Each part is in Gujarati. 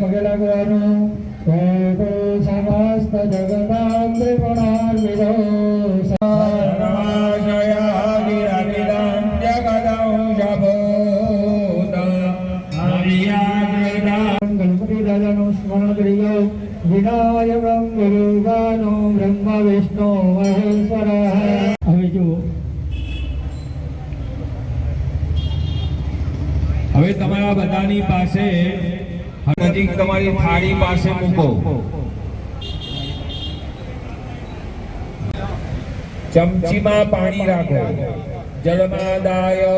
પગે લાગવાનું સમસ્ત દાદાનું સ્મરણ કરીએ વિનાયકમ ગુરુગાનો બ્રહ્મ વિષ્ણુ મહેશ્વર હવે જુઓ હવે તમારા બધાની પાસે નજીક તમારી થાળી પાસે મૂકો. ચમચીમાં પાણી રાખો. જળમાદાય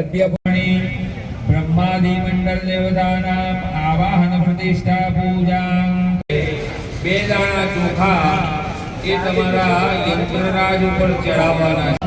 અદ્ય પાણી બ્રહ્માદિ મંડળ દેવતાનામ આવાહન પ્રતિષ્ઠા પૂજા. બે દાણા ચોખા એ તમારા યંત્રરાજ ઉપર ચડાવવાના છે.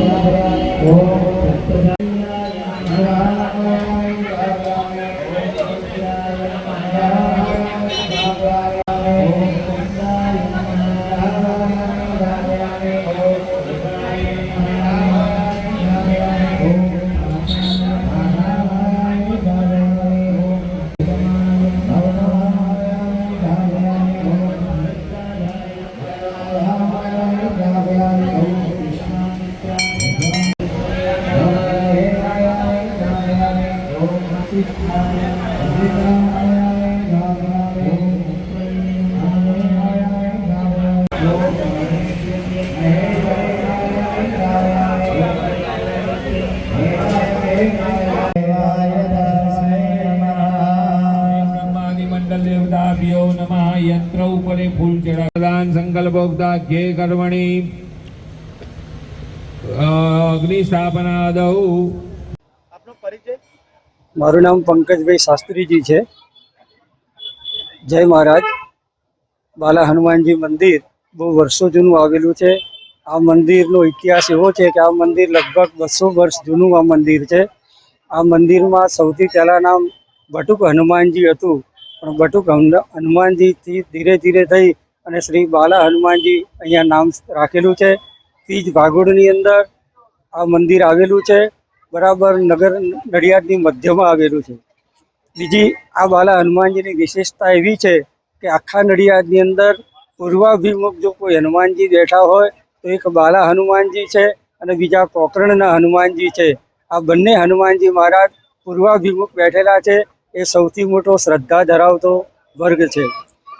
બ્રહ્માદિ યંત્ર ઉપરે ફૂલ ચડા પ્રદાન સંકલ્પોક્તા ઘે કર્મણી અગ્નિ સ્થાપના દઉ મારું નામ પંકજભાઈ શાસ્ત્રીજી છે. જય મહારાજ. બાલા હનુમાનજી મંદિર બહુ વર્ષો જૂનું આવેલું છે. આ મંદિરનો ઇતિહાસ એવો છે કે આ મંદિર લગભગ બસો વર્ષ જૂનું આ મંદિર છે. આ મંદિરમાં સૌથી પહેલાં નામ બટુક હનુમાનજી હતું. પણ બટુક હન- હનુમાનજીથી ધીરે ધીરે થઈ અને શ્રી બાલા હનુમાનજી અહીંયા નામ રાખેલું છે. તીજ ભાગોળની અંદર આ મંદિર આવેલું છે. બરાબર નગર નડિયાદની મધ્યમાં આવેલું છે. બીજી આ બાલા હનુમાનજીની વિશેષતા એવી છે કે આખા નડિયાદની અંદર પૂર્વાભિમુખ જો કોઈ હનુમાનજી બેઠા હોય તો એક બાલા હનુમાનજી છે અને બીજા કોકરણના હનુમાનજી છે. આ બંને હનુમાનજી મહારાજ પૂર્વાભિમુખ બેઠેલા છે. એ સૌથી મોટો શ્રદ્ધા ધરાવતો વર્ગ છે.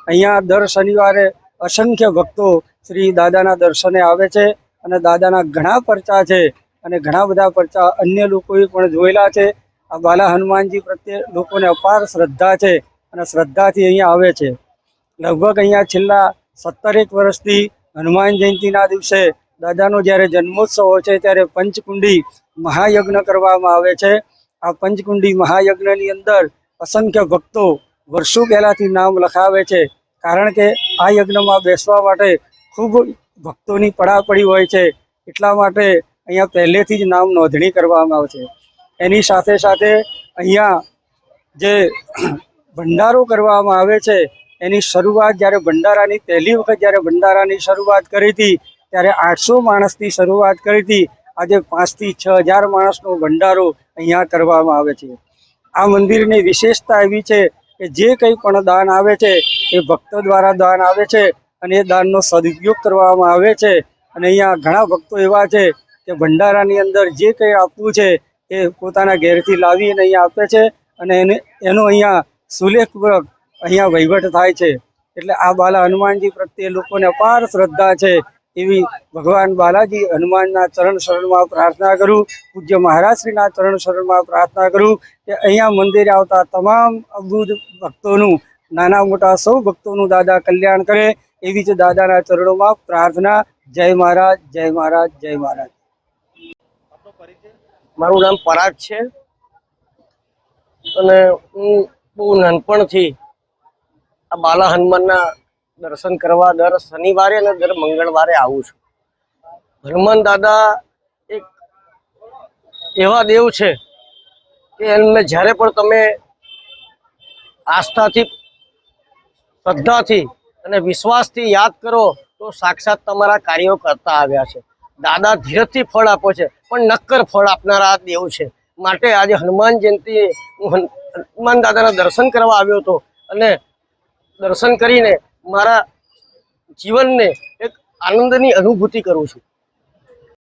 અહીંયા દર શનિવારે અસંખ્ય ભક્તો શ્રી દાદાના દર્શને આવે છે અને દાદાના ઘણા પરચા છે. અને ઘણા બધા પરચા અન્ય લોકોએ પણ જોયેલા છે. આ બાલા હનુમાનજી પ્રત્યે લોકોને અપાર શ્રદ્ધા છે અને શ્રદ્ધાથી અહીંયા આવે છે. લગભગ અહીંયા છેલ્લા સત્તરેક વર્ષથી હનુમાન જયંતિના દિવસે દાદાનો જ્યારે જન્મોત્સવ હોય છે ત્યારે પંચકુંડી મહાયજ્ઞ કરવામાં આવે છે. આ પંચકુંડી મહાયજ્ઞની અંદર અસંખ્ય ભક્તો વર્ષો પહેલાંથી નામ લખાવે છે. કારણ કે આ યજ્ઞમાં બેસવા માટે ખૂબ ભક્તોની પડાપડી હોય છે. એટલા માટે અહીંયા પહેલેથી જ નામ નોંધણી કરવામાં આવે છે એની સાથે સાથે અહીંયા જે ભંડારો કરવામાં આવે છે, એની શરૂઆત જ્યારે ભંડારાની, પહેલી વખત જ્યારે ભંડારાની શરૂઆત કરી હતી, ત્યારે આઠસો માણસથી શરૂઆત કરી હતી. આજે પાંચથી છ હજાર માણસનો ભંડારો અહીંયા કરવામાં આવે છે. આ મંદિરની વિશેષતા એવી છે કે જે કંઈ પણ દાન આવે છે, એ ભક્તો દ્વારા દાન આવે છે અને એ દાનનો સદુપયોગ કરવામાં આવે છે. અને અહીંયા ઘણા ભક્તો એવા છે કે ભંડારાની અંદર જે કંઈ આપવું છે એ પોતાના ઘેરથી લાવીને અહીંયા આપે છે અને એને, એનો અહીંયા સુલેખપૂર્વક અહીંયા વહીવટ થાય છે. એટલે આ બાલા હનુમાનજી પ્રત્યે લોકોને અપાર શ્રદ્ધા છે એવી ભગવાન બાલાજી હનુમાનના ચરણ શરણમાં પ્રાર્થના કરું, પૂજ્ય મહારાજશ્રીના ચરણ શરણમાં પ્રાર્થના કરું કે અહીંયા મંદિરે આવતા તમામ અબુધ ભક્તોનું, નાના મોટા સૌ ભક્તોનું દાદા કલ્યાણ કરે એવી જ દાદાના ચરણોમાં પ્રાર્થના. જય મહારાજ જય મહારાજ જય મહારાજ. મારું નામ પરાગ છે. અને હું બહુ નાનપણથી આ બાલા હનુમાનના દર્શન કરવા દર શનિવારે અને દર મંગળવારે આવું છું. હનુમાન દાદા એક એવા દેવ છે કે એમને જ્યારે પણ તમે આસ્થાથી, શ્રદ્ધાથી અને વિશ્વાસથી યાદ કરો તો સાક્ષાત તમારા કાર્યો કરતા આવ્યા છે. દાદા ધીરજથી ફળ આપો છે, પણ નક્કર ફળ આપનારા આ દેવ છે. માટે આજે હનુમાન જયંતિ, હું હન- હનુમાન દાદાના દર્શન કરવા આવ્યો હતો અને દર્શન કરીને મારા જીવનને એક આનંદની અનુભૂતિ કરું છું.